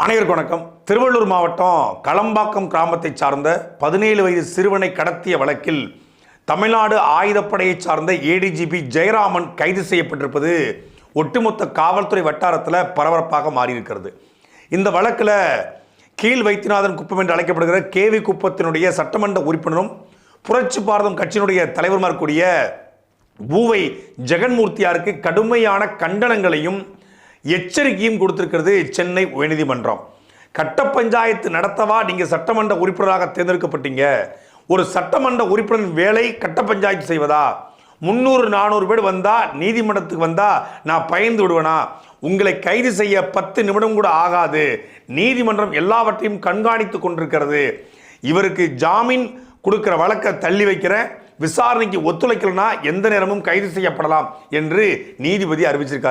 அனைவருக்கு வணக்கம். திருவள்ளூர் மாவட்டம் களம்பாக்கம் கிராமத்தை சார்ந்த பதினேழு வயது சிறுவனை கடத்திய வழக்கில் தமிழ்நாடு ஆயுதப்படையைச் சார்ந்த ஏடிஜிபி ஜெயராமன் கைது செய்யப்பட்டிருப்பது ஒட்டுமொத்த காவல்துறை வட்டாரத்தில் பரபரப்பாக மாறியிருக்கிறது. இந்த வழக்கில் கீழ் வைத்தியநாதன் குப்பம் என்று அழைக்கப்படுகிற கேவி குப்பத்தினுடைய சட்டமன்ற உறுப்பினரும் புரட்சி பாரதம் கட்சியினுடைய தலைவருமா கூடிய பூவை ஜெகன்மூர்த்தியாருக்கு கடுமையான கண்டனங்களையும் எச்சரிக்கையும் கொடுத்திருக்கிறது சென்னை உயர்நீதிமன்றம். கட்ட பஞ்சாயத்து நடத்தவா நீங்கள் சட்டமன்ற உறுப்பினராக தேர்ந்தெடுக்கப்பட்டீங்க? ஒரு சட்டமன்ற உறுப்பினரின் வேலை கட்ட பஞ்சாயத்து செய்வதா? முந்நூறு நானூறு பேர் வந்தால் நீதிமன்றத்துக்கு வந்தால் நான் பயந்து விடுவேனா? உங்களை கைது செய்ய பத்து நிமிடம் கூட ஆகாது. நீதிமன்றம் எல்லாவற்றையும் கண்காணித்து கொண்டிருக்கிறது. இவருக்கு ஜாமீன் கொடுக்குற வழக்கை தள்ளி வைக்கிற விசாரணைக்கு ஒத்துழைக்கலனா எந்த நேரமும் கைது செய்யப்படலாம் என்று நீதிபதி அறிவிச்சிருக்காரு.